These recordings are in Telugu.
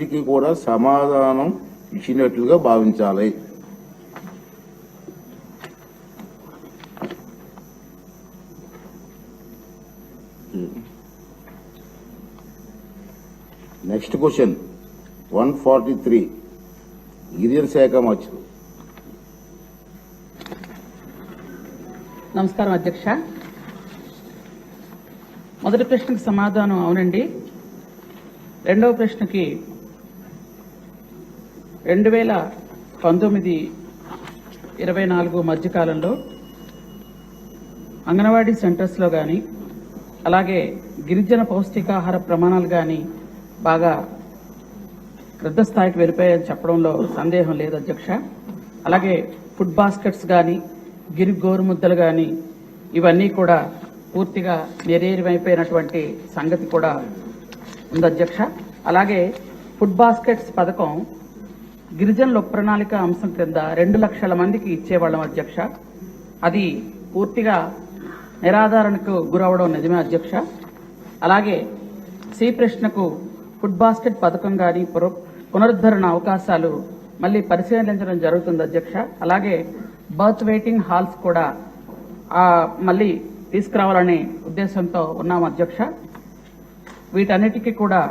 అన్నిటికీ కూడా సమాధానం ఇచ్చినట్లుగా భావించాలి. Next question one forty three గిరిజన శాఖ మంత్రి నమస్కారం అధ్యక్ష. మొదటి ప్రశ్నకు సమాధానం అవునండి. రెండవ ప్రశ్నకి రెండు వేల పంతొమ్మిది ఇరవై నాలుగు మధ్యకాలంలో అంగన్వాడీ సెంటర్స్లో కానీ అలాగే గిరిజన పౌష్టికాహార ప్రమాణాలు కానీ బాగా పెద్ద స్థాయికి వెళ్ళిపోయాయని చెప్పడంలో సందేహం లేదు అధ్యక్ష. అలాగే ఫుడ్ బాస్కెట్స్ కానీ గిరి గోరుముద్దలు కానీ ఇవన్నీ కూడా పూర్తిగా నిర్వీర్యమైపోయినటువంటి సంగతి కూడా ఉంది అధ్యక్ష. అలాగే ఫుడ్ బాస్కెట్స్ పథకం గిరిజనుల ప్రణాళిక అంశం క్రింద రెండు లక్షల మందికి ఇచ్చేవాళ్ళం అధ్యక్ష. అది పూర్తిగా నిరాధారణకు గురవడం నిజమే అధ్యక్ష. అలాగే శ్రీకృష్ణకు ప్రశ్నకు ఫుడ్ బాస్కెట్ పథకం కానీ పునరుద్ధరణ అవకాశాలు మళ్ళీ పరిశీలించడం జరుగుతుంది అధ్యక్ష. అలాగే బర్త్ వెయిటింగ్ హాల్స్ కూడా మళ్ళీ తీసుకురావాలనే ఉద్దేశంతో ఉన్నాం అధ్యక్ష. వీటన్నిటికీ కూడా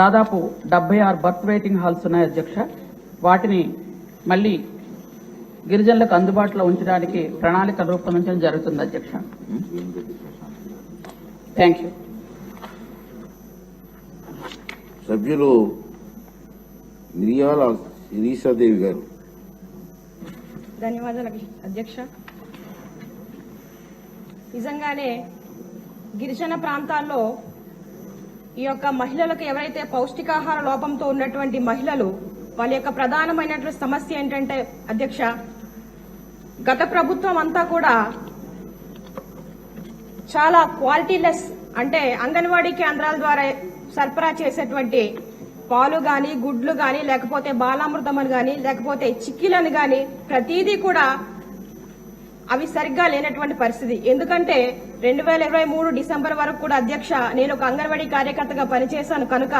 దాదాపు డెబ్బై ఆరు బర్త్ వెయిటింగ్ హాల్స్ ఉన్నాయి అధ్యక్ష. వాటిని మళ్ళీ గిరిజనులకు అందుబాటులో ఉంచడానికి ప్రణాళిక రూపొందించడం జరుగుతుంది అధ్యక్ష. థ్యాంక్ యూ సభ్యులు మిరియాల శిరీషాదేవి గారు. ధన్యవాదాలు అధ్యక్ష. నిజంగానే గిరిజన ప్రాంతాల్లో ఈ యొక్క మహిళలకు ఎవరైతే పౌష్టికాహార లోపంతో ఉన్నటువంటి మహిళలు వాళ్ళ యొక్క ప్రధానమైనటువంటి సమస్య ఏంటంటే అధ్యక్ష గత ప్రభుత్వం అంతా కూడా చాలా క్వాలిటీలెస్ అంటే అంగన్వాడీ కేంద్రాల ద్వారా సరఫరా చేసేటువంటి పాలు గాని గుడ్లు గాని లేకపోతే బాలామృతం అని లేకపోతే చిక్కీలను గాని ప్రతిదీ కూడా అవి సరిగ్గా లేనటువంటి పరిస్థితి. ఎందుకంటే రెండు వేల ఇరవై మూడు డిసెంబర్ వరకు కూడా అధ్యక్ష నేను ఒక అంగన్వాడీ కార్యకర్తగా పనిచేశాను కనుక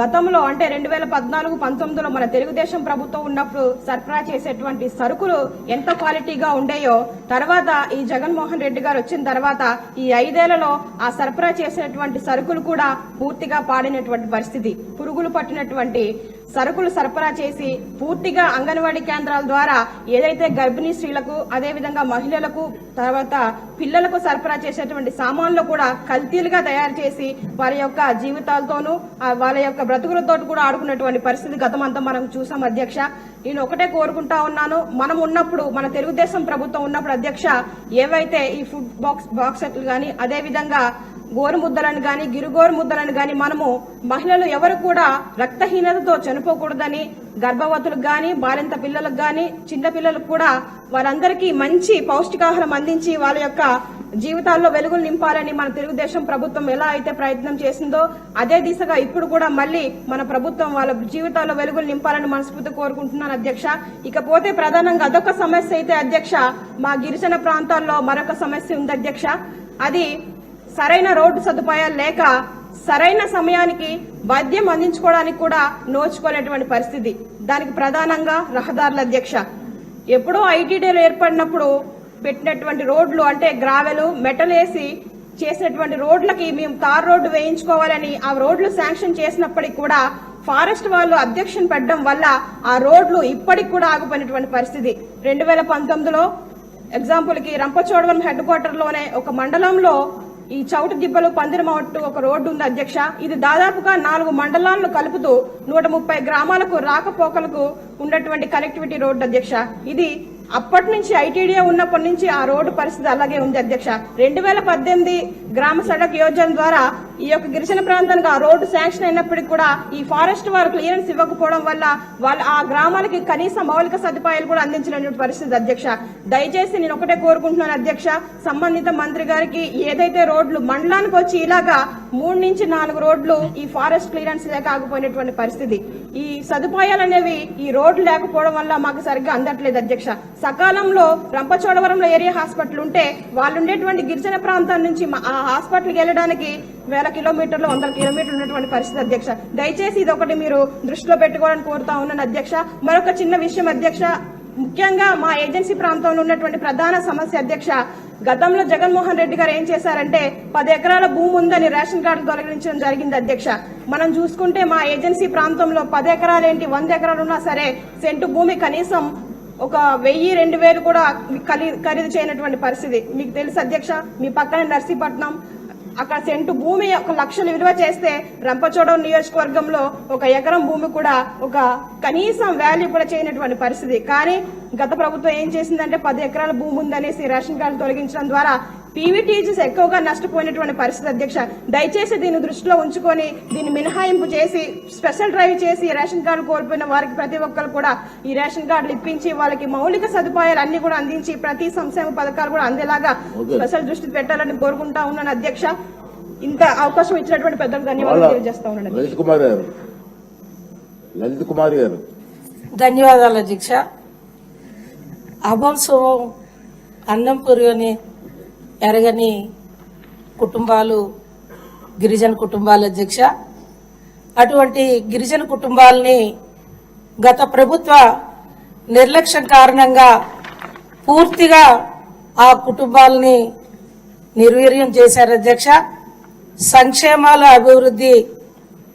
గతంలో అంటే రెండు వేల పద్నాలుగు పంతొమ్మిదిలో మన తెలుగుదేశం ప్రభుత్వం ఉన్నప్పుడు సరఫరా చేసేటువంటి సరుకులు ఎంత క్వాలిటీగా ఉండేయో తర్వాత ఈ జగన్మోహన్ రెడ్డి గారు వచ్చిన తర్వాత ఈ ఐదేళ్ళలో ఆ సరఫరా చేసేటువంటి సరుకులు కూడా పూర్తిగా పాడినటువంటి పరిస్థితి. పురుగులు పట్టినటువంటి సరుకులు సరఫరా చేసి పూర్తిగా అంగన్వాడీ కేంద్రాల ద్వారా ఏదైతే గర్భిణీ స్త్రీలకు అదేవిధంగా మహిళలకు తర్వాత పిల్లలకు సరఫరా చేసేటువంటి సామాన్లు కూడా కల్తీలుగా తయారు చేసి వారి యొక్క జీవితాలతోనూ వాళ్ళ యొక్క బ్రతుకులతో కూడా ఆడుకున్నటువంటి పరిస్థితి గతమంతా మనం చూసాం అధ్యక్ష. నేను ఒకటే కోరుకుంటా ఉన్నాను మనం ఉన్నప్పుడు మన తెలుగుదేశం ప్రభుత్వం ఉన్నప్పుడు అధ్యక్ష ఏవైతే ఈ ఫుడ్ బాక్స్ బాక్సెట్లు కానీ అదేవిధంగా గోరుముద్దలను గోరు ముద్దలను గాని గిరుగోరు ముద్దలను గాని మనము మహిళలు ఎవరు కూడా రక్తహీనతతో చనిపోకూడదని గర్భవతులకు గాని బాలింత పిల్లలకు గాని చిన్న పిల్లలకు కూడా వారందరికీ మంచి పౌష్టికాహారం అందించి వాళ్ళ యొక్క జీవితాల్లో వెలుగులు నింపాలని మన తెలుగుదేశం ప్రభుత్వం ఎలా అయితే ప్రయత్నం చేసిందో అదే దిశగా ఇప్పుడు కూడా మళ్ళీ మన ప్రభుత్వం వాళ్ళ జీవితాల్లో వెలుగులు నింపాలని మనస్ఫూర్తి కోరుకుంటున్నాను అధ్యక్ష. ఇకపోతే ప్రధానంగా అదొక సమస్య అయితే అధ్యక్ష మా గిరిజన ప్రాంతాల్లో మరొక సమస్య ఉంది అధ్యక్ష. అది సరైన రోడ్డు సదుపాయాలు లేక సరైన సమయానికి వైద్యం అందించుకోవడానికి కూడా నోచుకోలేటువంటి పరిస్థితి. దానికి ప్రధానంగా రహదారుల అధ్యక్ష. ఎప్పుడో ఐటీడీలు ఏర్పడినప్పుడు పెట్టినటువంటి రోడ్లు అంటే గ్రావెలు మెటల్ వేసి చేసినటువంటి రోడ్లకి మేము తార్ రోడ్డు వేయించుకోవాలని ఆ రోడ్లు శాంక్షన్ చేసినప్పటికీ కూడా ఫారెస్ట్ వాళ్ళు అబ్జెక్షన్ పెట్టడం వల్ల ఆ రోడ్లు ఇప్పటికి కూడా ఆగిపోయినటువంటి పరిస్థితి. రెండు వేల పంతొమ్మిదిలో ఎగ్జాంపుల్కి రంపచోడవరం హెడ్ క్వార్టర్లోనే ఒక మండలంలో ఈ చౌటు దిబ్బలు పందిరమట్టు ఒక రోడ్డు ఉంది అధ్యక్ష. ఇది దాదాపుగా నాలుగు మండలాలను కలుపుతూ నూట ముప్పై గ్రామాలకు రాకపోకలకు ఉన్నటువంటి కనెక్టివిటీ రోడ్డు అధ్యక్ష. ఇది అప్పటి నుంచి ఐటీడీఏ ఉన్నప్పటి నుంచి ఆ రోడ్డు పరిస్థితి అలాగే ఉంది అధ్యక్ష. రెండు వేల పద్దెనిమిది గ్రామ సడక్ యోజన ద్వారా ఈ యొక్క గిరిజన ప్రాంతానికి ఆ రోడ్డు శాంక్షన్ అయినప్పటికీ కూడా ఈ ఫారెస్ట్ వారు క్లియరెన్స్ ఇవ్వకపోవడం వల్ల వాళ్ళ ఆ గ్రామాలకి కనీస మౌలిక సదుపాయాలు కూడా అందించినటువంటి పరిస్థితి అధ్యక్ష. దయచేసి నేను ఒకటే కోరుకుంటున్నాను అధ్యక్ష. సంబంధిత మంత్రి గారికి ఏదైతే రోడ్లు మండలానికి వచ్చి ఇలాగా మూడు నుంచి నాలుగు రోడ్లు ఈ ఫారెస్ట్ క్లియరెన్స్ లేక ఆగిపోయినటువంటి పరిస్థితి. ఈ సదుపాయాలు అనేవి ఈ రోడ్లు లేకపోవడం వల్ల మాకు సరిగ్గా అందట్లేదు అధ్యక్ష. సకాలంలో రంపచోడవరంలో ఏరియా హాస్పిటల్ ఉంటే వాళ్ళు ఉండేటువంటి గిరిజన ప్రాంతం నుంచి మా- ఆ హాస్పిటల్కి వెళ్ళడానికి వేల కిలోమీటర్లు వందల కిలోమీటర్లు ఉన్నటువంటి పరిస్థితి అధ్యక్ష. దయచేసి ఇది ఒకటి మీరు దృష్టిలో పెట్టుకోవాలని కోరుతా ఉన్నాను అధ్యక్ష. మరొక చిన్న విషయం అధ్యక్ష. ముఖ్యంగా మా ఏజెన్సీ ప్రాంతంలో ఉన్నటువంటి ప్రధాన సమస్య అధ్యక్ష గతంలో జగన్మోహన్ రెడ్డి గారు ఏం చేశారంటే పది ఎకరాల భూమి ఉందని రేషన్ కార్డు తొలగించడం జరిగింది అధ్యక్ష. మనం చూసుకుంటే మా ఏజెన్సీ ప్రాంతంలో పది ఎకరాలు ఏంటి వంద ఎకరాలు ఉన్నా సరే సెంటు భూమి కనీసం ఒక వెయ్యి రెండు వేలు కూడా ఖరీదు చేయనటువంటి పరిస్థితి. మీకు తెలుసు అధ్యక్ష మీ పక్కనే నర్సీపట్నం అక్కడ సెంటు భూమి ఒక లక్షలు విలువ చేస్తే రంపచోడవరం నియోజకవర్గంలో ఒక ఎకరం భూమి కూడా ఒక కనీసం వాల్యూ కూడా చేయనటువంటి పరిస్థితి. కానీ గత ప్రభుత్వం ఏం చేసిందంటే పది ఎకరాల భూమి ఉందనేసి రేషన్ కార్డు తొలగించడం ద్వారా పీవీటీజీస్ ఎక్కువగా నష్టపోయినటువంటి పరిస్థితి అధ్యక్ష. దయచేసి దీన్ని దృష్టిలో ఉంచుకొని దీన్ని మినహాయింపు చేసి స్పెషల్ డ్రైవ్ చేసి రేషన్ కార్డు కోల్పోయిన వారికి ప్రతి ఒక్కరు కూడా ఈ రేషన్ కార్డులు ఇప్పించి వాళ్ళకి మౌలిక సదుపాయాలు అన్ని కూడా అందించి ప్రతి సంక్షేమ పథకాలు కూడా అందేలాగా. స్పెషల్ దృష్టి పెట్టాలని కోరుకుంటా ఉన్నాను అధ్యక్ష. ఇంత అవకాశం ఇచ్చినటువంటి పెద్దలకు ధన్యవాదాలు తెలియజేస్తా ఉన్నాను. లలిత్ కుమార్ గారు. లలిత్ కుమార్ గారు. ధన్యవాదాలు అధ్యక్ష. అభం శుభం అన్నం పురుగని ఎరగని కుటుంబాలు గిరిజన కుటుంబాల అధ్యక్ష. అటువంటి గిరిజన కుటుంబాలని గత ప్రభుత్వ నిర్లక్ష్యం కారణంగా పూర్తిగా ఆ కుటుంబాలని నిర్వీర్యం చేశారు అధ్యక్ష. సంక్షేమాల అభివృద్ధి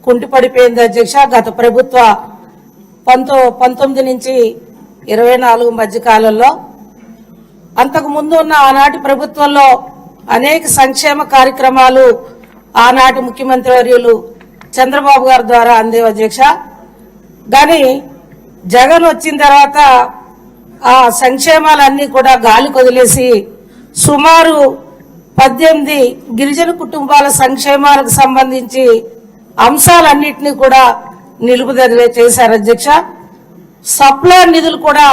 కుంటిపడిపోయింది అధ్యక్ష. గత ప్రభుత్వ పంతో పంతొమ్మిది నుంచి ఇరవై నాలుగు మధ్య కాలంలో అంతకు ముందు ఉన్న ఆనాటి ప్రభుత్వంలో అనేక సంక్షేమ కార్యక్రమాలు ఆనాటి ముఖ్యమంత్రి వర్యులు చంద్రబాబు గారి ద్వారా అందేవి అధ్యక్ష. కానీ జగన్ వచ్చిన తర్వాత ఆ సంక్షేమాలన్నీ కూడా గాలి కొదిలేసి సుమారు పద్దెనిమిది గిరిజన కుటుంబాల సంక్షేమాలకు సంబంధించి అంశాలన్నింటినీ కూడా నిలుపుదల చేశారు అధ్యక్ష. సప్లా నిధులు కూడా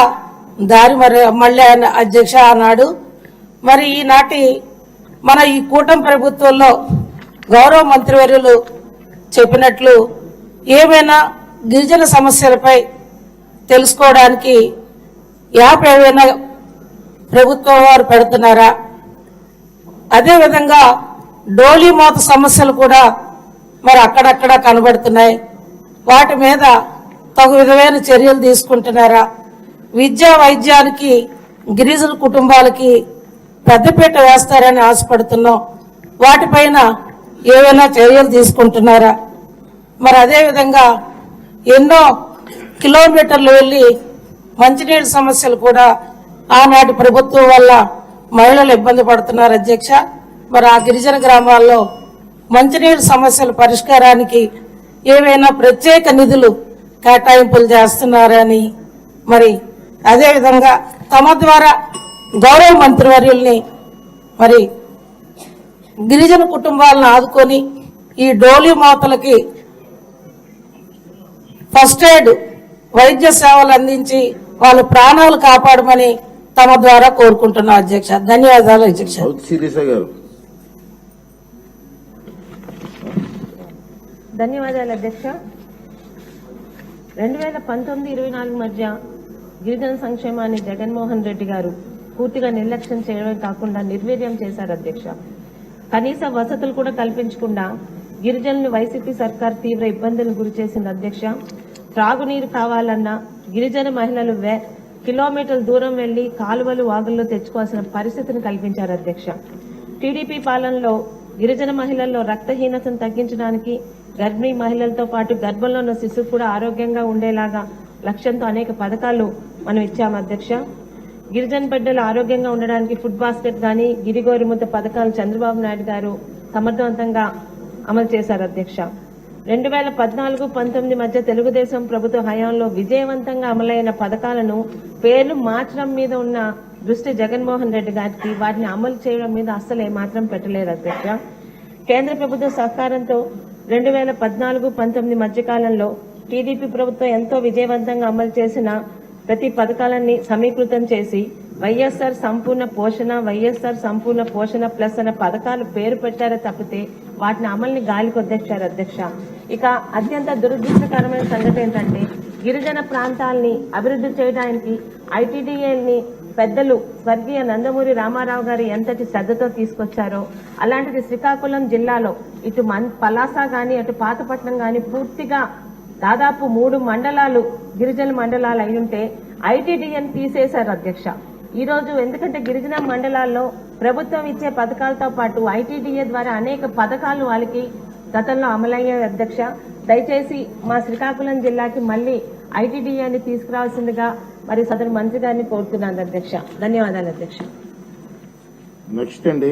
దారి మరి మళ్ళీ అధ్యక్ష అన్నాడు. మరి ఈనాటి మన ఈ కూటమి ప్రభుత్వంలో గౌరవ మంత్రివర్యులు చెప్పినట్లు ఏమైనా గిరిజన సమస్యలపై తెలుసుకోవడానికి యాప్ ఏమైనా ప్రభుత్వం వారు పెడుతున్నారా? అదేవిధంగా డోలీ మోత సమస్యలు కూడా మరి అక్కడక్కడ కనబడుతున్నాయి. వాటి మీద తగు విధమైన చర్యలు తీసుకుంటున్నారా? విద్యా వైద్యానికి గిరిజన కుటుంబాలకి పెద్దపీట వేస్తారని ఆశపడుతున్నాం. వాటిపైన ఏవైనా చర్యలు తీసుకుంటున్నారా? మరి అదేవిధంగా ఎన్నో కిలోమీటర్లు వెళ్ళి మంచినీటి సమస్యలు కూడా ఆనాటి ప్రభుత్వం వల్ల మహిళలు ఇబ్బంది పడుతున్నారు అధ్యక్ష. మరి ఆ గిరిజన గ్రామాల్లో మంచినీటి సమస్యల పరిష్కారానికి ఏవైనా ప్రత్యేక నిధులు కేటాయింపులు చేస్తున్నారని మరి అదేవిధంగా తమ ద్వారా గౌరవ మంత్రివర్యుల్ని మరి గిరిజన కుటుంబాలను ఆదుకొని ఈ డోలీ మాతలకి ఫస్ట్ ఎయిడ్ వైద్య సేవలు అందించి వాళ్ళ ప్రాణాలు కాపాడమని తమ ద్వారా కోరుకుంటున్నా అధ్యక్ష. ధన్యవాదాలు అధ్యక్ష. ధన్యవాదాలు అధ్యక్ష. రెండు వేల పంతొమ్మిది ఇరవై నాలుగు మధ్య గిరిజన సంక్షేమాన్ని జగన్మోహన్ రెడ్డి గారు పూర్తిగా నిర్లక్ష్యం చేయడమే కాకుండా నిర్వీర్యం చేశారు అధ్యక్ష. కనీస వసతులు కూడా కల్పించకుండా గిరిజనులు వైసీపీ సర్కార్ తీవ్ర ఇబ్బందులు గురి చేసింది అధ్యక్ష. త్రాగునీరు కావాలన్నా గిరిజన మహిళలు వే కిలోమీటర్ల దూరం వెళ్ళి కాలువలు వాగుల్లో తెచ్చుకోవాల్సిన పరిస్థితిని కల్పించారు అధ్యక్ష. టీడీపీ పాలనలో గిరిజన మహిళల్లో రక్తహీనతను తగ్గించడానికి గర్భిణీ మహిళలతో పాటు గర్భంలో ఉన్న శిశువు కూడా ఆరోగ్యంగా ఉండేలాగా లక్ష్యంతో అనేక పథకాలు మనం ఇచ్చాము అధ్యక్ష. గిరిజన బిడ్డలు ఆరోగ్యంగా ఉండడానికి ఫుడ్ బాస్కెట్ గాని గిరిగోరిముద్ద పథకాలు చంద్రబాబు నాయుడు గారు సమర్థవంతంగా అమలు చేశారు అధ్యక్ష. రెండు వేల పద్నాలుగు పంతొమ్మిది మధ్య తెలుగుదేశం ప్రభుత్వ హయాంలో విజయవంతంగా అమలైన పథకాలను పేర్లు మార్చడం మీద ఉన్న దృష్టి జగన్మోహన్ రెడ్డి గారికి వాటిని అమలు చేయడం మీద అస్సలు ఏమాత్రం పెట్టలేదు అధ్యక్ష. కేంద్ర ప్రభుత్వ సహకారంతో రెండు వేల పద్నాలుగు పంతొమ్మిది మధ్యకాలంలో టీడీపీ ప్రభుత్వం ఎంతో విజయవంతంగా అమలు చేసిన ప్రతి పథకాలన్నీ సమీకృతం చేసి వైఎస్ఆర్ సంపూర్ణ పోషణ వైఎస్ఆర్ సంపూర్ణ పోషణ ప్లస్ అనే పథకాలు పేరు పెట్టారే తప్పితే వాటిని అమలుని గాలికి వదిలేశారు అధ్యక్ష. ఇక అత్యంత దురదృష్టకరమైన సంగతి ఏంటంటే గిరిజన ప్రాంతాల్ని అభివృద్ధి చేయడానికి ఐటీడీఏల్ని పెద్దలు స్వర్గీయ నందమూరి రామారావు గారు ఎంతటి శ్రద్ధతో తీసుకొచ్చారో అలాంటిది శ్రీకాకుళం జిల్లాలో ఇటు మన్ పలాస గాని అటు పాతపట్నం గాని పూర్తిగా దాదాపు మూడు మండలాలు గిరిజన మండలాలు అయ్యుంటే ఐటీడీఎన్ తీసేశారు అధ్యక్ష. ఈ రోజు ఎందుకంటే గిరిజన మండలాల్లో ప్రభుత్వం ఇచ్చే పథకాలతో పాటు ఐటీడీఏ ద్వారా అనేక పథకాలు వాళ్ళకి గతంలో అమలయ్యాయి అధ్యక్ష. దయచేసి మా శ్రీకాకుళం జిల్లాకి మళ్ళీ ఐటీడీఏని తీసుకురావాల్సిందిగా మరి సదరు మంత్రి గారిని కోరుతున్నాను అధ్యక్ష. ధన్యవాదాలు అధ్యక్ష. నెక్స్ట్ అండి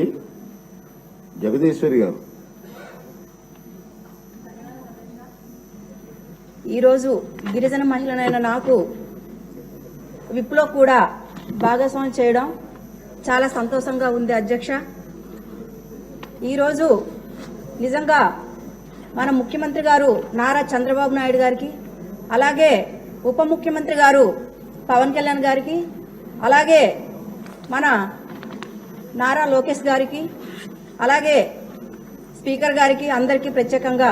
జగదీశ్వరి గారు. ఈరోజు గిరిజన మహిళనైన నాకు విప్లో కూడా భాగస్వామ్యం చేయడం చాలా సంతోషంగా ఉంది అధ్యక్ష. ఈరోజు నిజంగా మన ముఖ్యమంత్రి గారు నారా చంద్రబాబు నాయుడు గారికి అలాగే ఉప ముఖ్యమంత్రి గారు పవన్ కళ్యాణ్ గారికి అలాగే మన నారా లోకేష్ గారికి అలాగే స్పీకర్ గారికి అందరికీ ప్రత్యేకంగా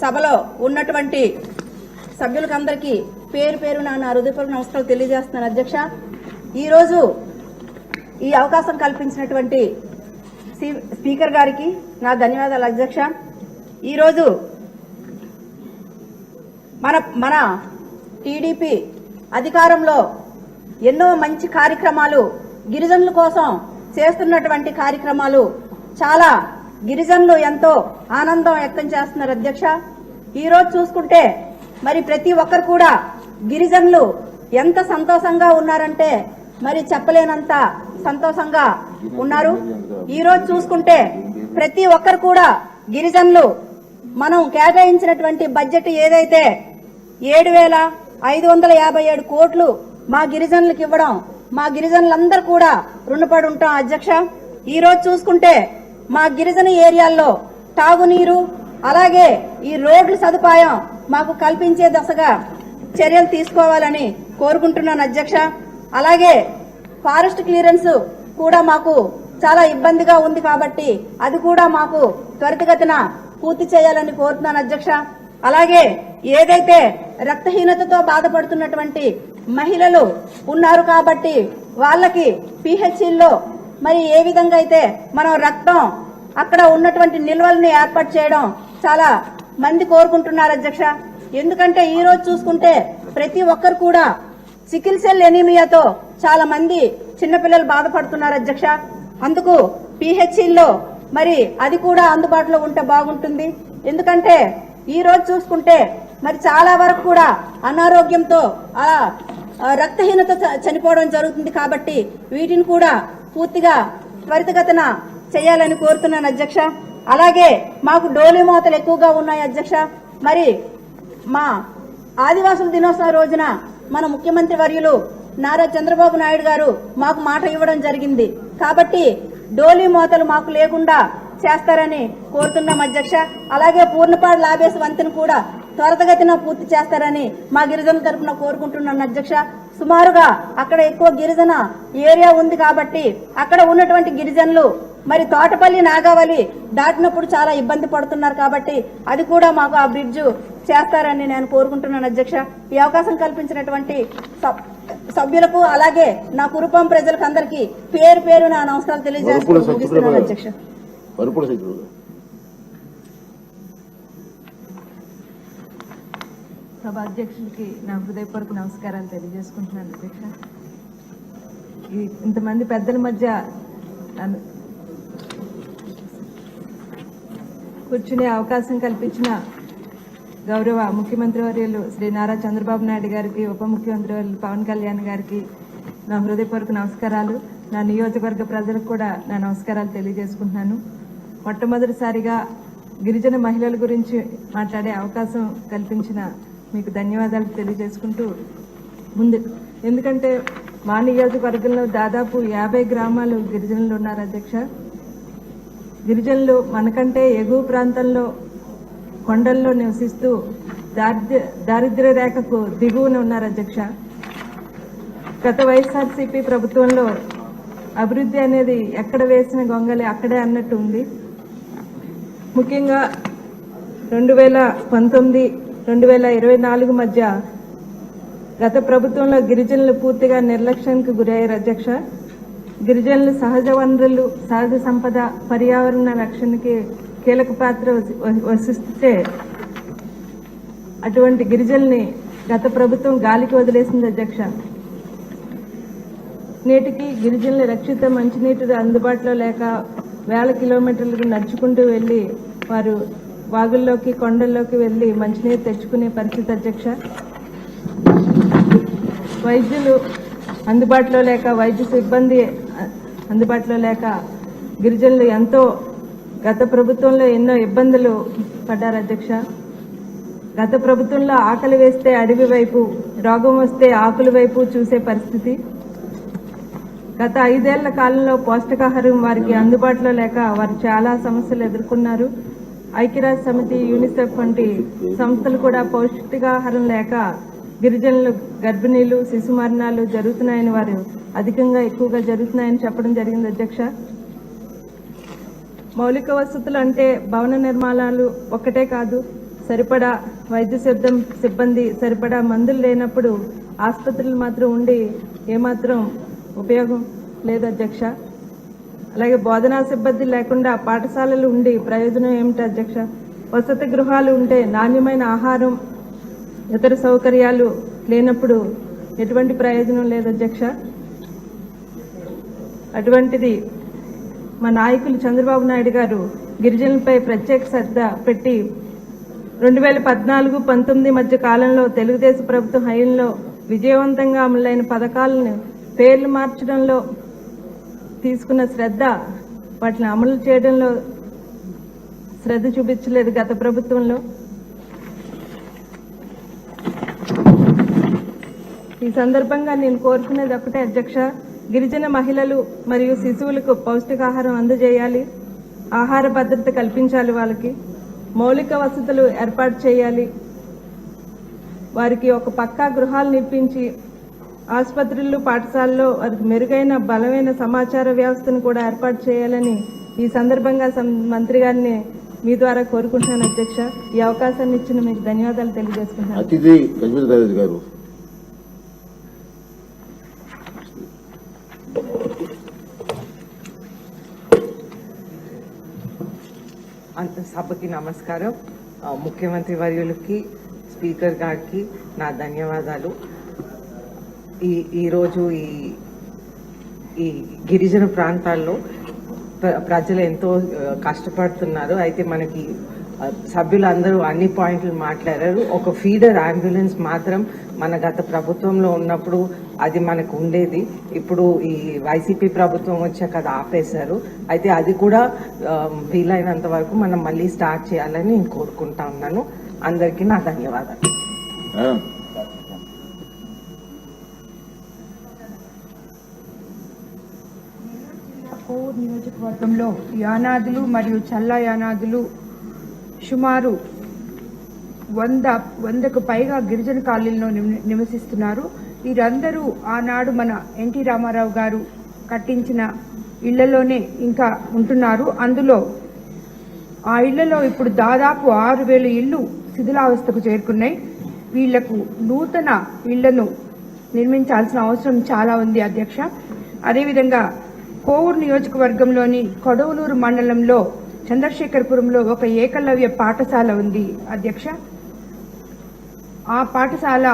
సభలో ఉన్నటువంటి సభ్యులకందరికీ పేరు పేరు నా హృదయపూర్వక నమస్కారాలు తెలియజేస్తున్నాను. అధ్యక్ష ఈరోజు ఈ అవకాశం కల్పించినటువంటి స్పీకర్ గారికి నా ధన్యవాదాలు. అధ్యక్ష ఈరోజు మన మన టీడీపీ అధికారంలో ఎన్నో మంచి కార్యక్రమాలు గిరిజనుల కోసం చేస్తున్నటువంటి కార్యక్రమాలు చాలా గిరిజనులు ఎంతో ఆనందం వ్యక్తం చేస్తున్నారు అధ్యక్ష. ఈ రోజు చూసుకుంటే మరి ప్రతి ఒక్కరు కూడా గిరిజనులు ఎంత సంతోషంగా ఉన్నారంటే మరి చెప్పలేనంత సంతోషంగా ఉన్నారు. ఈరోజు చూసుకుంటే ప్రతి ఒక్కరు కూడా గిరిజనులు మనం కేటాయించినటువంటి బడ్జెట్ ఏదైతే ఏడు వేల ఐదు వందల యాభై ఏడు కోట్లు మా గిరిజనులకు ఇవ్వడం మా గిరిజనులందరూ కూడా రుణపడి ఉంటాం అధ్యక్ష. ఈ రోజు చూసుకుంటే మా గిరిజన ఏరియాల్లో తాగునీరు అలాగే ఈ రోడ్ల సదుపాయం మాకు కల్పించే దశగా చర్యలు తీసుకోవాలని కోరుకుంటున్నాను అధ్యక్ష. అలాగే ఫారెస్ట్ క్లియరెన్స్ కూడా మాకు చాలా ఇబ్బందిగా ఉంది కాబట్టి అది కూడా మాకు త్వరితగతిన పూర్తి చేయాలని కోరుతున్నాను అధ్యక్ష. అలాగే ఏదైతే రక్తహీనతతో బాధపడుతున్నటువంటి మహిళలు ఉన్నారు కాబట్టి వాళ్ళకి పిహెచ్సిల్లో మరి ఏ విధంగా అయితే మనం రక్తం అక్కడ ఉన్నటువంటి నిల్వల్ని ఏర్పాటు చేయడం చాలా మంది కోరుకుంటున్నారు అధ్యక్ష. ఎందుకంటే ఈ రోజు చూసుకుంటే ప్రతి ఒక్కరు కూడా సికిల్ సెల్ ఎనీమియాతో చాలా మంది చిన్నపిల్లలు బాధపడుతున్నారు అధ్యక్ష. అందుకు పిహెచ్సిల్లో మరి అది కూడా అందుబాటులో ఉంటే బాగుంటుంది. ఎందుకంటే ఈ రోజు చూసుకుంటే మరి చాలా వరకు కూడా అనారోగ్యంతో ఆ ఆ రక్తహీనత చ- చనిపోవడం జరుగుతుంది కాబట్టి వీటిని కూడా పూర్తిగా త్వరితగతిన చేయాలని కోరుతున్నాను అధ్యక్ష. అలాగే మాకు డోలి మోతలు ఎక్కువగా ఉన్నాయి అధ్యక్ష. మరి మా ఆదివాసుల దినోత్సవం రోజున మన ముఖ్యమంత్రి వర్యులు నారా చంద్రబాబు నాయుడు గారు మాకు మాట ఇవ్వడం జరిగింది. కాబట్టి డోలీ మోతలు మాకు లేకుండా చేస్తారని కోరుతున్నాం అధ్యక్ష. అలాగే పూర్ణపాడు లాబేస్ వంతెన కూడా త్వరతగతిన పూర్తి చేస్తారని మా గిరిజనుల తరఫున కోరుకుంటున్నాను అధ్యక్ష. సుమారుగా అక్కడ ఎక్కువ గిరిజన ఏరియా ఉంది కాబట్టి అక్కడ ఉన్నటువంటి గిరిజనులు మరి తోటపల్లి నాగావళి దాటినప్పుడు చాలా ఇబ్బంది పడుతున్నారు కాబట్టి అది కూడా మాకు ఆ బ్రిడ్జ్ చేస్తారని నేను కోరుకుంటున్నాను అధ్యక్ష. ఈ అవకాశం కల్పించినటువంటి సభ్యులకు అలాగే నా కురుపం ప్రజలకు అందరికీ పేరు పేరు నా నమస్కారాలు వరుపుల తెలియజేస్తూ సత్యప్రభ ముగిస్తున్నాను గారు అధ్యక్ష వరుపుల సత్యప్రభ గారు సభ అధ్యక్షులకి నా హృదయపూర్వక నమస్కారాలు తెలియజేసుకుంటున్నాను అధ్యక్ష. ఇంతమంది పెద్దల మధ్య కూర్చునే అవకాశం కల్పించిన గౌరవ ముఖ్యమంత్రి వర్యులు శ్రీ నారా చంద్రబాబు నాయుడు గారికి ఉప ముఖ్యమంత్రి వర్యులు పవన్ కళ్యాణ్ గారికి నా హృదయపూర్వక నమస్కారాలు. నా నియోజకవర్గ ప్రజలకు కూడా నా నమస్కారాలు తెలియజేసుకుంటున్నాను. మొట్టమొదటిసారిగా గిరిజన మహిళల గురించి మాట్లాడే అవకాశం కల్పించిన మీకు ధన్యవాదాలు తెలియజేసుకుంటూ ముందు. ఎందుకంటే మా నియోజకవర్గంలో దాదాపు యాభై గ్రామాలు గిరిజనులు ఉన్నారు అధ్యక్ష. గిరిజనులు మనకంటే ఎగువ ప్రాంతంలో కొండల్లో నివసిస్తూ దారిద్ర్య దారిద్ర్య రేఖకు దిగువన ఉన్నారు అధ్యక్ష. గత వైఎస్ఆర్సీపీ ప్రభుత్వంలో అభివృద్ధి అనేది ఎక్కడ వేసిన గొంగలి అక్కడే అన్నట్టు ఉంది. ముఖ్యంగా రెండు వేల పంతొమ్మిది రెండు వేల ఇరవై నాలుగు మధ్య గత ప్రభుత్వంలో గిరిజనులు పూర్తిగా నిర్లక్ష్యానికి గురయ్యారు అధ్యక్ష. గిరిజనులు సహజ వనరులు సహజ సంపద పర్యావరణ రక్షణకి కీలక పాత్ర వసిస్తే అటువంటి గిరిజనుల్ని గత ప్రభుత్వం గాలికి వదిలేసింది అధ్యక్ష. నేటికి గిరిజనుల రక్షిత మంచినీటి అందుబాటులో లేక వేల కిలోమీటర్లకు నడుచుకుంటూ వెళ్ళి వారు వాగుల్లోకి కొండల్లోకి వెళ్ళి మంచినీరు తెచ్చుకునే పరిస్థితి అధ్యక్ష. వైద్యులు అందుబాటులో లేక వైద్య సిబ్బంది అందుబాటులో లేక గిరిజనులు ఎంతో గత ప్రభుత్వంలో ఎన్నో ఇబ్బందులు పడ్డారు అధ్యక్ష. గత ప్రభుత్వంలో ఆకలి వేస్తే అడవి వైపు రోగం వస్తే ఆకుల వైపు చూసే పరిస్థితి. గత ఐదేళ్ళ కాలంలో పౌష్టికాహారం వారికి అందుబాటులో లేక వారు చాలా సమస్యలు ఎదుర్కొన్నారు. ఐక్యరాజ్య సమితి యూనిసెఫ్ వంటి సంస్థలు కూడా పౌష్టికాహారం లేక గిరిజనులు గర్భిణీలు శిశు మరణాలు జరుగుతున్నాయని వారు అధికంగా ఎక్కువగా జరుగుతున్నాయని చెప్పడం జరిగింది అధ్యక్ష. మౌలిక వసతులు అంటే భవన నిర్మాణాలు ఒక్కటే కాదు సరిపడా వైద్య సిద్ధం సిబ్బంది సరిపడా మందులు లేనప్పుడు ఆసుపత్రులు మాత్రం ఉండి ఏమాత్రం ఉపయోగం లేదు అధ్యక్ష. అలాగే బోధనా సిబ్బంది లేకుండా పాఠశాలలు ఉండి ప్రయోజనం ఏమిటి అధ్యక్ష? వసతి గృహాలు ఉంటే నాణ్యమైన ఆహారం ఇతర సౌకర్యాలు లేనప్పుడు ఎటువంటి ప్రయోజనం లేదు అధ్యక్ష? అటువంటిది మా నాయకులు చంద్రబాబు నాయుడు గారు గిరిజనులపై ప్రత్యేక శ్రద్ధ పెట్టి రెండు వేల పద్నాలుగు పంతొమ్మిది మధ్య కాలంలో తెలుగుదేశం ప్రభుత్వం హయంలో విజయవంతంగా అమలైన పథకాలను పేర్లు మార్చడంలో తీసుకున్న శ్రద్ధ వాటిని అమలు చేయడంలో శ్రద్ధ చూపించలేదు గత ప్రభుత్వంలో. ఈ సందర్భంగా నేను కోరుకునేది ఒకటే అధ్యక్ష గిరిజన మహిళలు మరియు శిశువులకు పౌష్టికాహారం అందజేయాలి ఆహార భద్రత కల్పించాలి వాళ్ళకి మౌలిక వసతులు ఏర్పాటు చేయాలి వారికి ఒక పక్కా గృహాలు నిర్మించి ఆసుపత్రులు పాఠశాలలో వారికి మెరుగైన బలమైన సమాచార వ్యవస్థను కూడా ఏర్పాటు చేయాలని ఈ సందర్భంగా మంత్రి గారిని మీ ద్వారా కోరుకుంటున్నాను అధ్యక్ష. ఈ అవకాశాన్ని ఇచ్చిన మీకు ధన్యవాదాలు తెలియజేసుకుంటున్నాను. అతిథి గారు. అంత సభకి నమస్కారం. ముఖ్యమంత్రి వర్యులకి స్పీకర్ గారికి నా ధన్యవాదాలు. ఈ ఈరోజు ఈ ఈ గిరిజన ప్రాంతాల్లో ప్ర- ప్రజలు ఎంతో కష్టపడుతున్నారు. అయితే మనకి సభ్యులు సభ్యులందరూ అన్ని పాయింట్లు మాట్లాడారు. ఒక ఫీడర్ అంబులెన్స్ మాత్రం మన గత ప్రభుత్వంలో ఉన్నప్పుడు అది మనకు ఉండేది. ఇప్పుడు ఈ వైసీపీ ప్రభుత్వం వచ్చాక అది ఆపేశారు. అయితే అది కూడా వీలైనంత వరకు మనం మళ్ళీ స్టార్ట్ చేయాలని నేను కోరుకుంటా ఉన్నాను. అందరికీ నా ధన్యవాదాలు. ఆ, నియోజకవర్గంలో యానాదులు మరియు చల్ల యానాదులు సుమారు వంద వందకు పైగా గిరిజన కాలనీలో నివసిస్తున్నారు. వీరందరూ ఆనాడు మన ఎన్టీ రామారావు గారు కట్టించిన ఇళ్ళలోనే ఇంకా ఉంటున్నారు. అందులో ఆ ఇళ్ళలో ఇప్పుడు దాదాపు ఆరు వేల ఇళ్ళు శిథిలావస్థకు చేరుకున్నాయి. వీళ్ళకు నూతన ఇళ్ళను నిర్మించాల్సిన అవసరం చాలా ఉంది అధ్యక్ష. అదేవిధంగా కోవూరు నియోజకవర్గంలోని కొడవలూరు మండలంలో చంద్రశేఖరపురంలో ఒక ఏకలవ్య పాఠశాల ఉంది. అధ్యక్ష ఆ పాఠశాల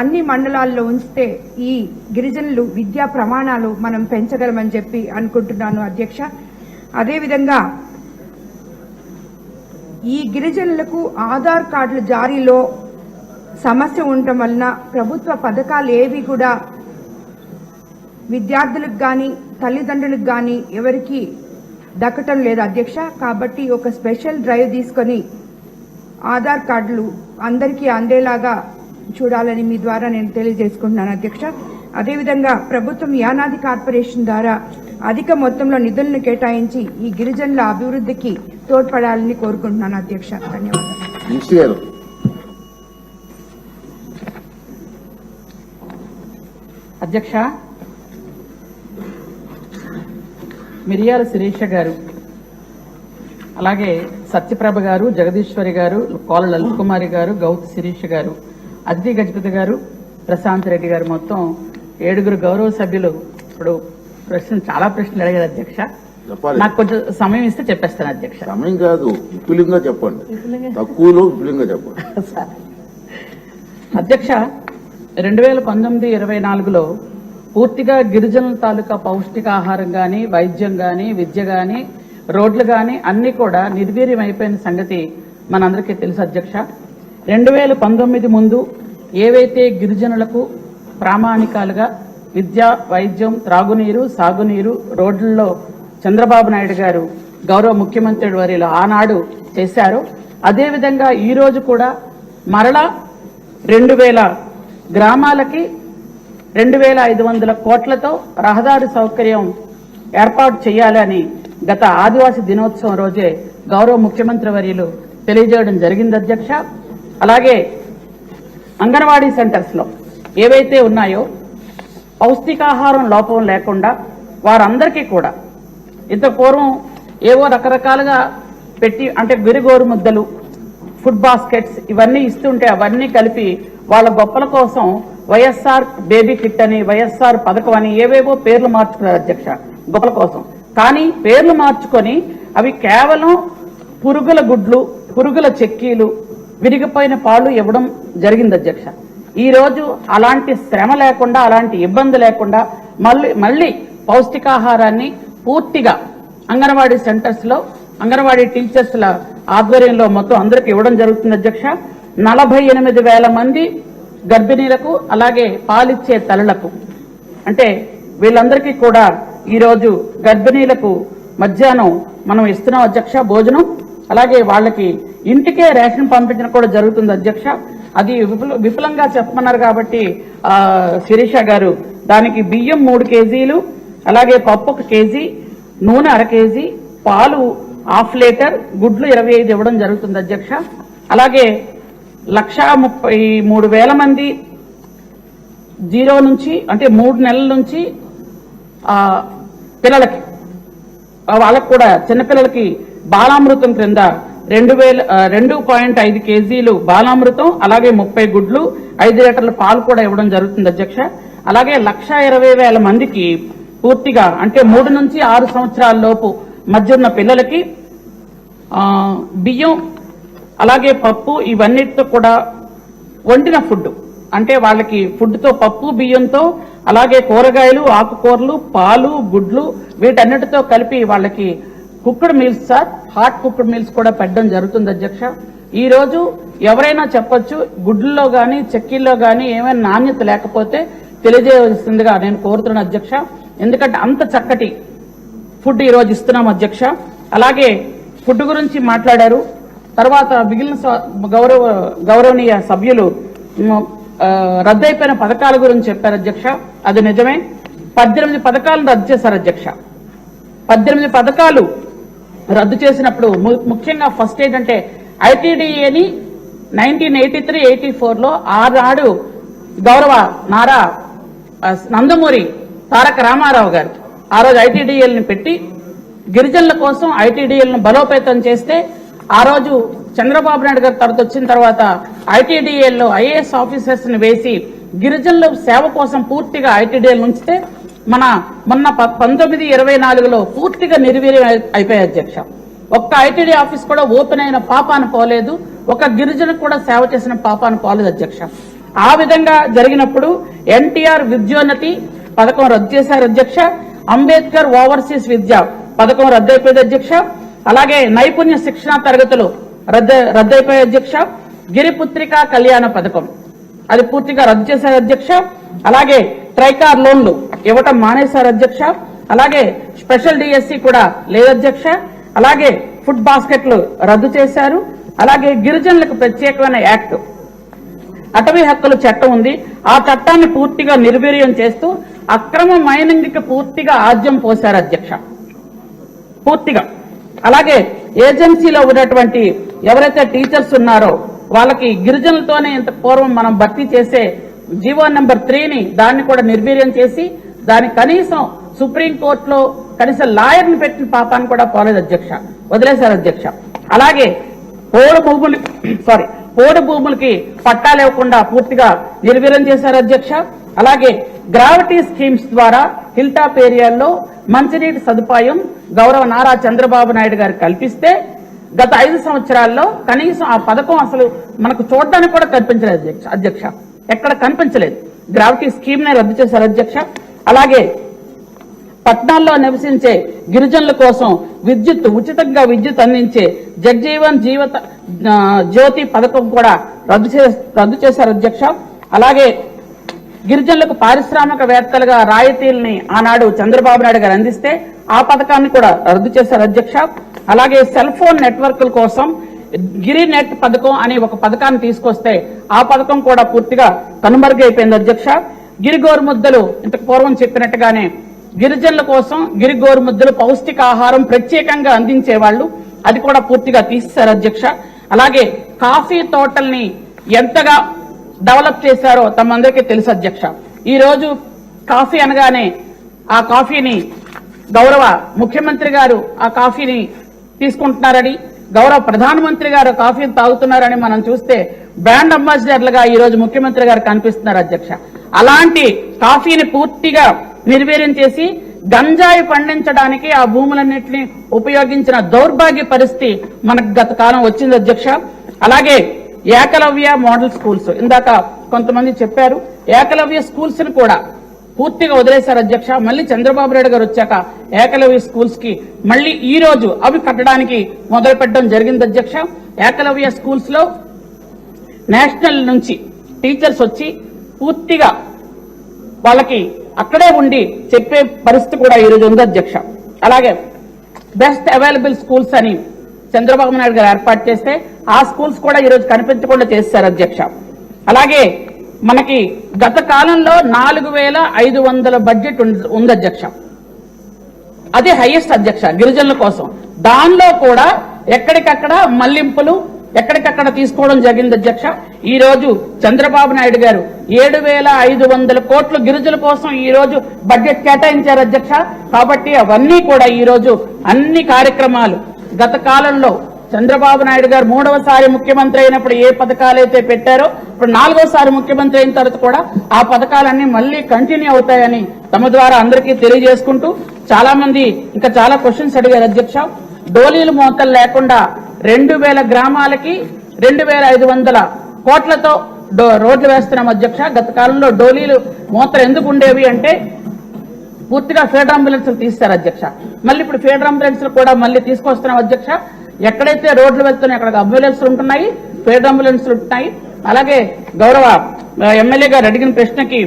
అన్ని మండలాల్లో ఉంచితే ఈ గిరిజనులు విద్యా ప్రమాణాలు మనం పెంచగలమని చెప్పి అనుకుంటున్నాను అధ్యక్ష. అదేవిధంగా ఈ గిరిజనులకు ఆధార్ కార్డుల జారీలో సమస్య ఉండటం వలన ప్రభుత్వ పథకాలు ఏవి కూడా విద్యార్థులకు కానీ తల్లిదండ్రులకు కానీ ఎవరికి దక్కటం లేదు అధ్యక్ష. కాబట్టి ఒక స్పెషల్ డ్రైవ్ తీసుకొని ఆధార్ కార్డులు అందరికీ అందేలాగా చూడాలని మీ ద్వారా నేను తెలియజేసుకుంటున్నాను అధ్యక్ష. అదేవిధంగా ప్రభుత్వం యానాది కార్పొరేషన్ ద్వారా అధిక మొత్తంలో నిధులను కేటాయించి ఈ గిరిజనుల అభివృద్ధికి తోడ్పడాలని కోరుకుంటున్నాను అధ్యక్ష. ధన్యవాదాలు. అధ్యక్ష మిరియాల శిరీష గారు అలాగే సత్యప్రభ గారు జగదీశ్వరి గారు కోల లలిత్ కుమారి గారు గౌత్ శిరీష గారు అదితి గజపతి గారు ప్రశాంత్ రెడ్డి గారు మొత్తం ఏడుగురు గౌరవ సభ్యులు. ఇప్పుడు ప్రశ్న చాలా ప్రశ్నలు అడిగారు అధ్యక్ష. నాకు కొంచెం సమయం ఇస్తే చెప్పేస్తాను అధ్యక్ష. సమయం కాదు విపులంగా చెప్పండి. తక్కువలో విపులంగా చెప్పండి. అధ్యక్ష రెండు వేల పంతొమ్మిది ఇరవై నాలుగులో పూర్తిగా గిరిజనుల తాలూకా పౌష్టికాహారం కానీ వైద్యం కానీ విద్య కానీ రోడ్లు కానీ అన్నీ కూడా నిర్వీర్యం అయిపోయిన సంగతి మనందరికీ తెలుసు అధ్యక్ష. రెండు వేల పంతొమ్మిది ముందు ఏవైతే గిరిజనులకు ప్రామాణికాలుగా విద్య వైద్యం త్రాగునీరు సాగునీరు రోడ్లలో చంద్రబాబు నాయుడు గారు గౌరవ ముఖ్యమంత్రి వర్యులు ఆనాడు చేశారు. అదేవిధంగా ఈరోజు కూడా మరలా రెండు వేల గ్రామాలకి రెండు వేల ఐదు వందల కోట్లతో రహదారి సౌకర్యం ఏర్పాటు చేయాలని గత ఆదివాసీ దినోత్సవం రోజే గౌరవ ముఖ్యమంత్రి వర్యులు తెలియజేయడం జరిగింది అధ్యక్ష. అలాగే అంగన్వాడీ సెంటర్స్లో ఏవైతే ఉన్నాయో పౌష్టికాహారం లోపం లేకుండా వారందరికీ కూడా ఇంత పూర్వం ఏవో రకరకాలుగా పెట్టి అంటే విరిగోరు ముద్దలు ఫుడ్ బాస్కెట్స్ ఇవన్నీ ఇస్తుంటే అవన్నీ కలిపి వాళ్ళ గొప్పల కోసం వైఎస్ఆర్ బేబీ కిట్ అని వైఎస్ఆర్ పథకం అని ఏవేవో పేర్లు మార్చుకున్నారు అధ్యక్ష గొప్పల కోసం. కానీ పేర్లు మార్చుకొని అవి కేవలం పురుగుల గుడ్లు పురుగుల చెక్కీలు విరిగిపోయిన పాలు ఇవ్వడం జరిగింది అధ్యక్ష. ఈ రోజు అలాంటి శ్రమ లేకుండా అలాంటి ఇబ్బంది లేకుండా మళ్ళీ మళ్ళీ పౌష్టికాహారాన్ని పూర్తిగా అంగన్వాడీ సెంటర్స్లో అంగన్వాడీ టీచర్స్ల ఆధ్వర్యంలో మొత్తం అందరికి ఇవ్వడం జరుగుతుంది అధ్యక్ష. నలభై ఎనిమిది వేల మంది గర్భిణీలకు అలాగే పాలిచ్చే తల్లులకు అంటే వీళ్ళందరికీ కూడా ఈరోజు గర్భిణీలకు మధ్యాహ్నం మనం ఇస్తున్నాం అధ్యక్ష భోజనం. అలాగే వాళ్ళకి ఇంటికే రేషన్ పంపించడం కూడా జరుగుతుంది అధ్యక్ష. అది విపుల- చెప్పమన్నారు కాబట్టి శిరీష గారు దానికి బియ్యం మూడు కేజీలు అలాగే పప్పు ఒక కేజీ నూనె అర కేజీ పాలు హాఫ్ లీటర్ గుడ్లు ఇరవై ఐదు ఇవ్వడం జరుగుతుంది అధ్యక్ష. అలాగే లక్షా ముప్పై మూడు వేల మంది జీరో నుంచి అంటే మూడు నెలల నుంచి పిల్లలకి వాళ్ళకు కూడా చిన్నపిల్లలకి బాలామృతం క్రింద రెండు వేల రెండు పాయింట్ ఐదు కేజీలు బాలామృతం అలాగే ముప్పై గుడ్లు ఐదు లీటర్ల పాలు కూడా ఇవ్వడం జరుగుతుంది అధ్యక్ష. అలాగే లక్ష ఇరవై వేల మందికి పూర్తిగా అంటే మూడు నుంచి ఆరు సంవత్సరాల లోపు మధ్య ఉన్న పిల్లలకి బియ్యం అలాగే పప్పు ఇవన్నిటితో కూడా వండిన ఫుడ్ అంటే వాళ్ళకి ఫుడ్తో పప్పు బియ్యంతో అలాగే కూరగాయలు ఆకుకూరలు పాలు గుడ్లు వీటన్నిటితో కలిపి వాళ్ళకి cooked meals sir hot cooked meals కూడా పెట్టడం జరుగుతుంది అధ్యక్ష. ఈ రోజు ఎవరైనా చెప్పొచ్చు గుడ్లలో కానీ చెక్కీల్లో కానీ ఏమైనా నాణ్యత లేకపోతే తెలియజేయవలసిందిగా నేను కోరుతున్నాను అధ్యక్ష. ఎందుకంటే అంత చక్కటి ఫుడ్ ఈ రోజు ఇస్తున్నాం అధ్యక్ష. అలాగే ఫుడ్ గురించి మాట్లాడారు. తర్వాత మిగిలిన గౌరవ గౌరవనీయ సభ్యులు రద్దయిపోయిన పథకాల గురించి చెప్పారు అధ్యక్ష. అది నిజమే. పద్దెనిమిది పథకాలను రద్దు చేశారు అధ్యక్ష. పద్దెనిమిది పథకాలు రద్దు చేసినప్పుడు ము- ముఖ్యంగా ఫస్ట్ ఏంటంటే ఐటీడీఏని నైన్టీన్ ఎయిటీ త్రీ ఎయిటీ ఫోర్లో ఆనాడు గౌరవ నారా నందమూరి తారక రామారావు గారు. ఆ రోజు ఐటీడీఎల్ని పెట్టి గిరిజనుల కోసం ఐటీడీఎల్ను బలోపేతం చేస్తే ఆ రోజు చంద్రబాబు నాయుడు గారు తర్వాత వచ్చిన తర్వాత ఐటీడీఏల్లో ఐఏఎస్ ఆఫీసర్స్ని వేసి గిరిజనుల సేవ కోసం పూర్తిగా ఐటీడీఎల్ ఉంచితే మన మొన్న ప- పంతొమ్మిది ఇరవై నాలుగులో పూర్తిగా నిర్వీర్యం అయిపోయాయి అధ్యక్ష. ఒక్క ఐటీడీ ఆఫీస్ కూడా ఓపెన్ అయిన పాపాను పోలేదు ఒక గిరిజన కూడా సేవ చేసిన పాపాను పోలేదు అధ్యక్ష. ఆ విధంగా జరిగినప్పుడు ఎన్టీఆర్ విద్యోన్నతి పథకం రద్దు చేశారు అధ్యక్ష అంబేద్కర్ ఓవర్సీస్ విద్య పథకం రద్దయిపోయింది అధ్యక్ష అలాగే నైపుణ్య శిక్షణ తరగతులు రద్దు రద్దయిపోయే అధ్యక్ష గిరిపుత్రిక కళ్యాణ పథకం. అది పూర్తిగా రద్దు చేశారు అధ్యక్ష. అలాగే ట్రైకార్ లోన్లు ఇవ్వటం మానేశారు అధ్యక్ష. అలాగే స్పెషల్ డిఎస్సి కూడా లేదు అధ్యక్ష. అలాగే ఫుడ్ బాస్కెట్లు రద్దు చేశారు. అలాగే గిరిజనులకు ప్రత్యేకమైన యాక్ట్. అటవీ హక్కుల చట్టం ఉంది. ఆ చట్టాన్ని పూర్తిగా నిర్వీర్యం చేస్తూ అక్రమ మైనింగ్కి పూర్తిగా ఆద్యం పోశారు అధ్యక్ష. పూర్తిగా. అలాగే ఏజెన్సీలో ఉన్నటువంటి ఎవరైతే టీచర్స్ ఉన్నారో వాళ్ళకి గిరిజనులతోనే ఇంత పూర్వం మనం భర్తీ చేసే జీవో నెంబర్ త్రీని దాన్ని కూడా నిర్వీర్యం చేసి దాని కనీసం సుప్రీంకోర్టులో కనీసం లాయర్ని పెట్టిన పాపాన్ని కూడా పోలేదు అధ్యక్ష వదిలేశారు అధ్యక్ష. అలాగే పోడు భూములు సారీ పోడు భూములకి పట్టాలు ఇవ్వకుండా పూర్తిగా నిర్వీర్యం చేశారు అధ్యక్ష. అలాగే గ్రావిటీ స్కీమ్స్ ద్వారా హిల్ టాప్ ఏరియాల్లో మంచినీటి సదుపాయం గౌరవ నారా చంద్రబాబు నాయుడు గారు కల్పిస్తే గత ఐదు సంవత్సరాల్లో కనీసం ఆ పథకం అసలు మనకు చూడడానికి కూడా కనిపించలేదు అధ్యక్ష అధ్యక్ష. ఎక్కడ కనిపించలేదు. గ్రావిటీ స్కీమ్ నే రద్దు చేశారు అధ్యక్ష. అలాగే పట్టణాల్లో నివసించే గిరిజనుల కోసం విద్యుత్ ఉచితంగా విద్యుత్ అందించే జగ్జీవన్ జీవత జ్యోతి పథకం కూడా రద్దు చే రద్దు చేశారు అధ్యక్ష. అలాగే గిరిజనులకు పారిశ్రామికవేత్తలుగా రాయితీల్ని ఆనాడు చంద్రబాబు నాయుడు గారు అందిస్తే ఆ పథకాన్ని కూడా రద్దు చేశారు అధ్యక్ష. అలాగే సెల్ ఫోన్ నెట్వర్క్ల కోసం గిరి నెట్ పథకం అనే ఒక పథకాన్ని తీసుకొస్తే ఆ పథకం కూడా పూర్తిగా కనుమరుగైపోయింది అధ్యక్ష. గిరి గోరుముద్దలు ఇంతకు పూర్వం చెప్పినట్టుగానే గిరిజనుల కోసం గిరి గోరుముద్దలు పౌష్టికాహారం ప్రత్యేకంగా అందించేవాళ్ళు. అది కూడా పూర్తిగా తీసేశారు అధ్యక్ష. అలాగే కాఫీ తోటల్ని ఎంతగా డెవలప్ చేశారో తమందరికీ తెలుసు అధ్యక్ష. ఈ రోజు కాఫీ అనగానే ఆ కాఫీని గౌరవ ముఖ్యమంత్రి గారు ఆ కాఫీని తీసుకుంటున్నారని గౌరవ ప్రధానమంత్రి గారు కాఫీని తాగుతున్నారని మనం చూస్తే బ్రాండ్ అంబాసిడర్లుగా ఈ రోజు ముఖ్యమంత్రి గారు కనిపిస్తున్నారు అధ్యక్ష. అలాంటి కాఫీని పూర్తిగా నిర్వీర్యం చేసి గంజాయి పండించడానికి ఆ భూములన్నింటినీ ఉపయోగించిన దౌర్భాగ్య పరిస్థితి మనకు గత కాలం వచ్చింది అధ్యక్ష. అలాగే ఏకలవ్య మోడల్ స్కూల్స్. ఇందాక కొంతమంది చెప్పారు ఏకలవ్య స్కూల్స్ని కూడా పూర్తిగా వదిలేశారు అధ్యక్ష. మళ్ళీ చంద్రబాబు నాయుడు గారు వచ్చాక ఏకలవ్య స్కూల్స్కి మళ్ళీ ఈ రోజు అవి కట్టడానికి మొదలు పెట్టడం జరిగింది అధ్యక్ష. ఏకలవ్య స్కూల్స్లో నేషనల్ నుంచి టీచర్స్ వచ్చి పూర్తిగా వాళ్ళకి అక్కడే ఉండి చెప్పే పరిస్థితి కూడా ఈ రోజు ఉంది అధ్యక్ష. అలాగే బెస్ట్ అవైలబుల్ స్కూల్స్ అని చంద్రబాబు నాయుడు గారు ఏర్పాటు చేస్తే ఆ స్కూల్స్ కూడా ఈ రోజు కనిపించకుండా చేశారు అధ్యక్ష. అలాగే మనకి గత కాలంలో నాలుగు వేల ఐదు వందల బడ్జెట్ ఉంది- అధ్యక్ష. అదే హైయెస్ట్ అధ్యక్ష గిరిజనుల కోసం. దానిలో కూడా ఎక్కడికక్కడ మళ్ళింపులు ఎక్కడికక్కడ తీసుకోవడం జరిగింది అధ్యక్ష. ఈ రోజు చంద్రబాబు నాయుడు గారు ఏడు వేల ఐదు వందల కోట్లు గిరిజనుల కోసం ఈ రోజు బడ్జెట్ కేటాయించారు అధ్యక్ష. కాబట్టి అవన్నీ కూడా ఈ రోజు అన్ని కార్యక్రమాలు గత కాలంలో చంద్రబాబు నాయుడు గారు మూడవసారి ముఖ్యమంత్రి అయినప్పుడు ఏ పథకాలైతే పెట్టారో ఇప్పుడు నాలుగోసారి ముఖ్యమంత్రి అయిన తర్వాత కూడా ఆ పథకాలన్నీ మళ్ళీ కంటిన్యూ అవుతాయని తమ ద్వారా అందరికీ తెలియజేసుకుంటూ చాలా మంది ఇంకా చాలా క్వశ్చన్స్ అడిగారు అధ్యక్ష. డోలీలు మోతలు లేకుండా రెండు వేల గ్రామాలకి రెండు వేల ఐదు వందల కోట్లతో డో- రోడ్లు వేస్తున్నాం అధ్యక్ష. గత కాలంలో డోలీలు మోతలు ఎందుకు ఉండేవి అంటే పూర్తిగా ఫేడర్ అంబులెన్స్ తీస్తారు అధ్యక్ష. మళ్ళీ ఇప్పుడు ఫేడర్ అంబులెన్స్ కూడా మళ్ళీ తీసుకొస్తున్నాం అధ్యక్ష. ఎక్కడైతే రోడ్లు వెళ్తున్నాయి అక్కడ అంబులెన్స్ ఉంటున్నాయి ఫేడర్ అంబులెన్స్ ఉంటున్నాయి. అలాగే గౌరవ ఎమ్మెల్యే గారు అడిగిన ప్రశ్నకి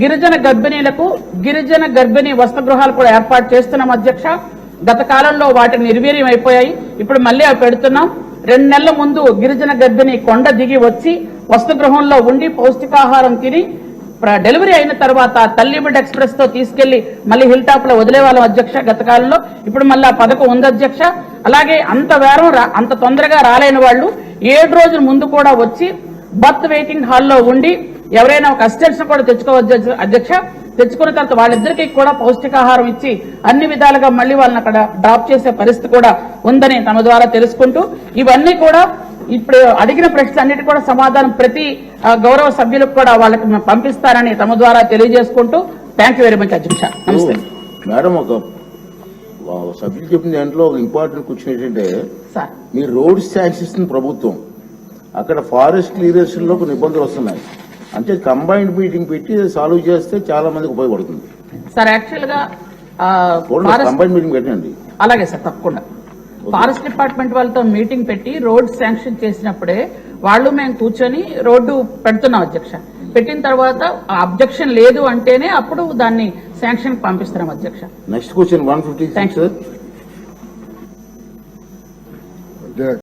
గిరిజన గర్భిణీలకు గిరిజన గర్భిణీ వసతిగృహాలు కూడా ఏర్పాటు చేస్తున్నాం అధ్యక్ష. గత కాలంలో వాటిని నిర్వీర్యం అయిపోయాయి. ఇప్పుడు మళ్ళీ అవి పెడుతున్నాం. రెండు నెలల ముందు గిరిజన గర్భిణి కొండ దిగి వచ్చి వస్త్రగృహంలో ఉండి పౌష్టికాహారం తిని డెలివరీ అయిన తర్వాత తల్లిబిడ్డ ఎక్స్ప్రెస్తో తీసుకెళ్ళి మళ్ళీ హిల్ టాప్లో వదిలేవాళ్ళం అధ్యక్ష గత కాలంలో. ఇప్పుడు మళ్ళీ ఆ పథకం ఉంది అధ్యక్ష. అలాగే అంత వేరం రా- అంత తొందరగా రాలేని వాళ్ళు ఏడు రోజుల ముందు కూడా వచ్చి బర్త్ వెయిటింగ్ హాల్లో ఉండి ఎవరైనా ఒక అసిస్టెంట్స్ కూడా తెచ్చుకోవచ్చు అధ్యక్ష. తెచ్చుకున్న తర్వాత వాళ్ళిద్దరికీ కూడా పౌష్టికాహారం ఇచ్చి అన్ని విధాలుగా మళ్ళీ వాళ్ళని అక్కడ డ్రాప్ చేసే పరిస్థితి కూడా ఉందని తమ ద్వారా తెలుసుకుంటూ ఇవన్నీ కూడా ఇప్పుడు అడిగిన ప్రశ్నలన్నిటి కూడా సమాధానం ప్రతి గౌరవ సభ్యులకు కూడా వాళ్ళకి మేము పంపిస్తారని తమ ద్వారా తెలియజేసుకుంటూ థ్యాంక్ వెరీ మచ్ అధ్యక్ష నమస్తే. మేడం ఒక సభ్యులు చెప్పిన దాంట్లో ఒక ఇంపార్టెంట్ క్వశ్చన్ ఏంటంటే సార్. మీ రోడ్స్ ఇస్తుంది ప్రభుత్వం అక్కడ ఫారెస్ట్ క్లియరెన్స్లో కొన్ని ఇబ్బందులు వస్తున్నాయి. అంటే కంబైన్డ్ మీటింగ్ పెట్టి సాల్వ్ చేస్తే చాలా మందికి ఉపయోగపడుతుంది. సార్ యాక్చువల్గా కంబైన్డ్ మీటింగ్ పెట్టండి. అలాగే సార్ తప్పకుండా. ఫారెస్ట్ డిపార్ట్మెంట్ వాళ్ళతో మీటింగ్ పెట్టి రోడ్ శాంక్షన్ చేసినప్పుడే వాళ్ళు మేము కూర్చొని రోడ్డు పెడుతున్నాం అధ్యక్ష. పెట్టిన తర్వాత అబ్జెక్షన్ లేదు అంటేనే అప్పుడు దాన్ని శాంక్షన్ పంపిస్తున్నాం అధ్యక్ష. Next question one fifty